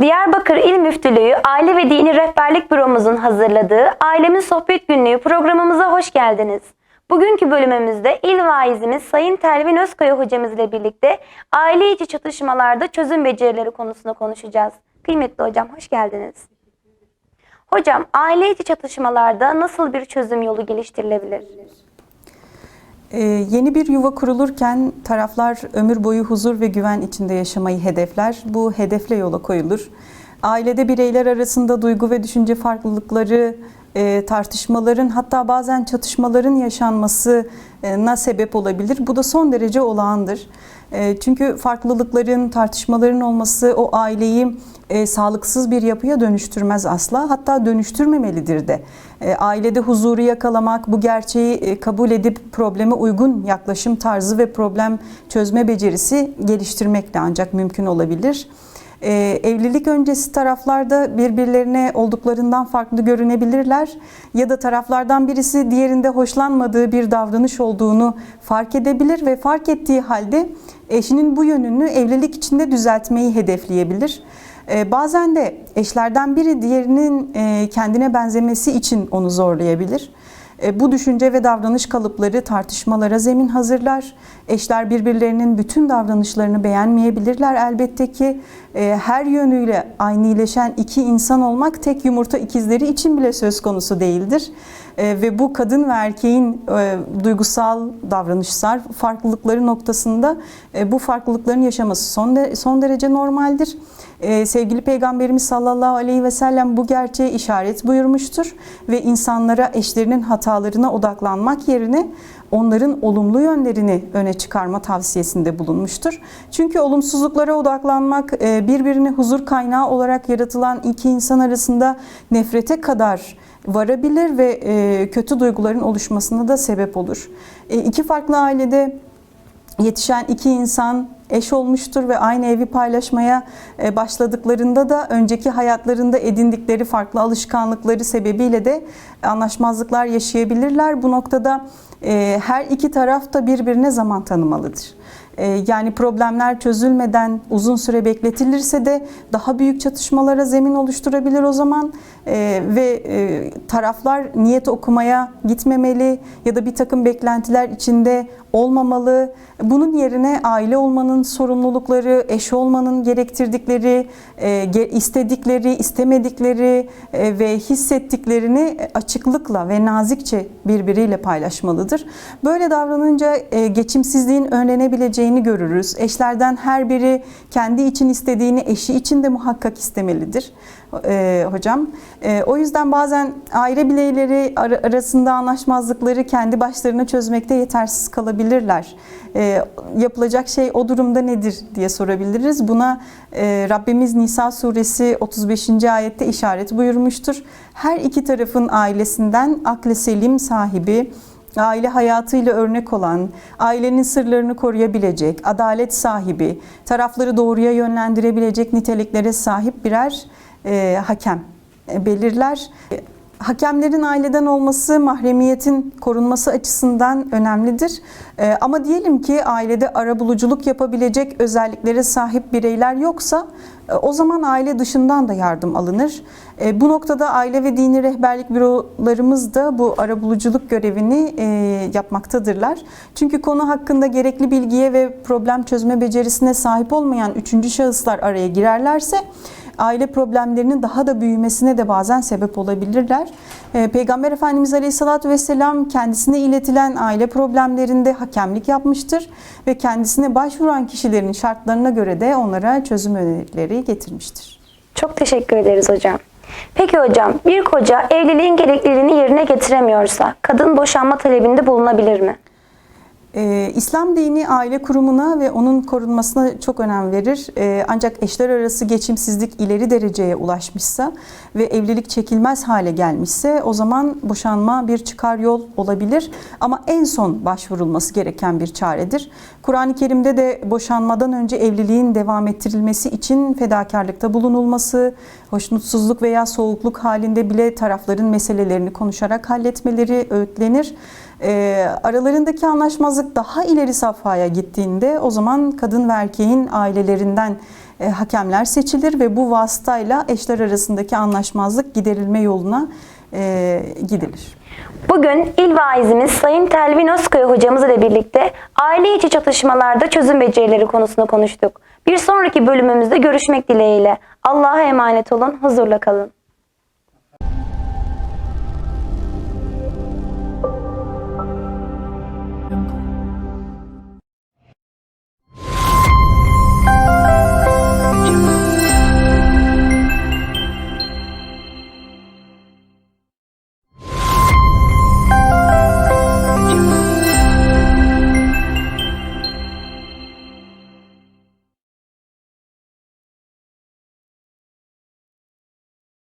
Diyarbakır İl Müftülüğü Aile ve Dini Rehberlik Büromuzun hazırladığı Ailemin Sohbet Günlüğü programımıza hoş geldiniz. Bugünkü bölümümüzde il vaizimiz Sayın Telvin Özkaya hocamız ile birlikte aile içi çatışmalarda çözüm becerileri konusunda konuşacağız. Kıymetli hocam hoş geldiniz. Hocam aile içi çatışmalarda nasıl bir çözüm yolu geliştirilebilir? Ee, yeni bir yuva kurulurken taraflar ömür boyu huzur ve güven içinde yaşamayı hedefler. Bu hedefle yola koyulur. Ailede bireyler arasında duygu ve düşünce farklılıkları, e, tartışmaların hatta bazen çatışmaların yaşanmasına sebep olabilir. Bu da son derece olağandır. E, çünkü farklılıkların, tartışmaların olması o aileyi e, sağlıksız bir yapıya dönüştürmez asla. Hatta dönüştürmemelidir de. E, ailede huzuru yakalamak, bu gerçeği e, kabul edip probleme uygun yaklaşım tarzı ve problem çözme becerisi geliştirmekle ancak mümkün olabilir. E, evlilik öncesi taraflarda birbirlerine olduklarından farklı görünebilirler ya da taraflardan birisi diğerinde hoşlanmadığı bir davranış olduğunu fark edebilir ve fark ettiği halde eşinin bu yönünü evlilik içinde düzeltmeyi hedefleyebilir. Ee, Bazen de eşlerden biri diğerinin e, kendine benzemesi için onu zorlayabilir. E, Bu düşünce ve davranış kalıpları tartışmalara zemin hazırlar. Eşler birbirlerinin bütün davranışlarını beğenmeyebilirler elbette ki. E, Her yönüyle aynıleşen iki insan olmak tek yumurta ikizleri için bile söz konusu değildir. E, Ve bu kadın ve erkeğin duygusal, davranışsal farklılıkları noktasında bu farklılıkların yaşaması son derece normaldir. Ee, sevgili Peygamberimiz sallallahu aleyhi ve sellem bu gerçeğe işaret buyurmuştur ve insanlara eşlerinin hatalarına odaklanmak yerine onların olumlu yönlerini öne çıkarma tavsiyesinde bulunmuştur. Çünkü olumsuzluklara odaklanmak e, birbirine huzur kaynağı olarak yaratılan iki insan arasında nefrete kadar varabilir ve e, kötü duyguların oluşmasına da sebep olur. E, İki farklı ailede yetişen iki insan eş olmuştur ve aynı evi paylaşmaya e, başladıklarında da önceki hayatlarında edindikleri farklı alışkanlıkları sebebiyle de anlaşmazlıklar yaşayabilirler. Bu noktada e, her iki taraf da birbirine zaman tanımalıdır. E, Yani problemler çözülmeden uzun süre bekletilirse de daha büyük çatışmalara zemin oluşturabilir o zaman ve taraflar niyet okumaya gitmemeli ya da bir takım beklentiler içinde olmamalı. Bunun yerine aile olmanın sorumlulukları, eş olmanın gerektirdikleri, e, istedikleri, istemedikleri e, ve hissettiklerini açıklıkla ve nazikçe birbiriyle paylaşmalıdır. Böyle davranınca e, geçimsizliğin önlenebileceğini görürüz. Eşlerden her biri kendi için istediğini eşi için de muhakkak istemelidir e, hocam. E, o yüzden bazen aile bireyleri ar- arasında anlaşmazlıkları kendi başlarına çözmekte yetersiz kalabilirler. E, yapılacak şey o durumda nedir diye sorabiliriz. Buna e, Rabbimiz Nisa suresi 35. ayette işaret buyurmuştur. Her iki tarafın ailesinden aklı selim sahibi, aile hayatıyla örnek olan, ailenin sırlarını koruyabilecek, adalet sahibi, tarafları doğruya yönlendirebilecek niteliklere sahip birer e, hakem e, belirler. E, Hakemlerin aileden olması mahremiyetin korunması açısından önemlidir. E, ama diyelim ki ailede arabuluculuk yapabilecek özelliklere sahip bireyler yoksa e, o zaman aile dışından da yardım alınır. E, bu noktada aile ve dini rehberlik bürolarımız da bu arabuluculuk görevini e, yapmaktadırlar. Çünkü konu hakkında gerekli bilgiye ve problem çözme becerisine sahip olmayan üçüncü şahıslar araya girerlerse aile problemlerinin daha da büyümesine de bazen sebep olabilirler. Ee, Peygamber Efendimiz Aleyhisselatü Vesselam kendisine iletilen aile problemlerinde hakemlik yapmıştır ve kendisine başvuran kişilerin şartlarına göre de onlara çözüm önerileri getirmiştir. Çok teşekkür ederiz hocam. Peki hocam bir koca evliliğin gerekliliğini yerine getiremiyorsa kadın boşanma talebinde bulunabilir mi? Ee, İslam dini aile kurumuna ve onun korunmasına çok önem verir. Ee, ancak eşler arası geçimsizlik ileri dereceye ulaşmışsa ve evlilik çekilmez hale gelmişse o zaman boşanma bir çıkar yol olabilir. Ama en son başvurulması gereken bir çaredir. Kur'an-ı Kerim'de de boşanmadan önce evliliğin devam ettirilmesi için fedakarlıkta bulunulması, hoşnutsuzluk veya soğukluk halinde bile tarafların meselelerini konuşarak halletmeleri öğütlenir. E, aralarındaki anlaşmazlık daha ileri safhaya gittiğinde o zaman kadın ve erkeğin ailelerinden e, hakemler seçilir ve bu vasıtayla eşler arasındaki anlaşmazlık giderilme yoluna e, gidilir. Bugün il vaizimiz Sayın Telvin Özkaya hocamız ile birlikte aile içi çatışmalarda çözüm becerileri konusunu konuştuk. Bir sonraki bölümümüzde görüşmek dileğiyle. Allah'a emanet olun, huzurla kalın.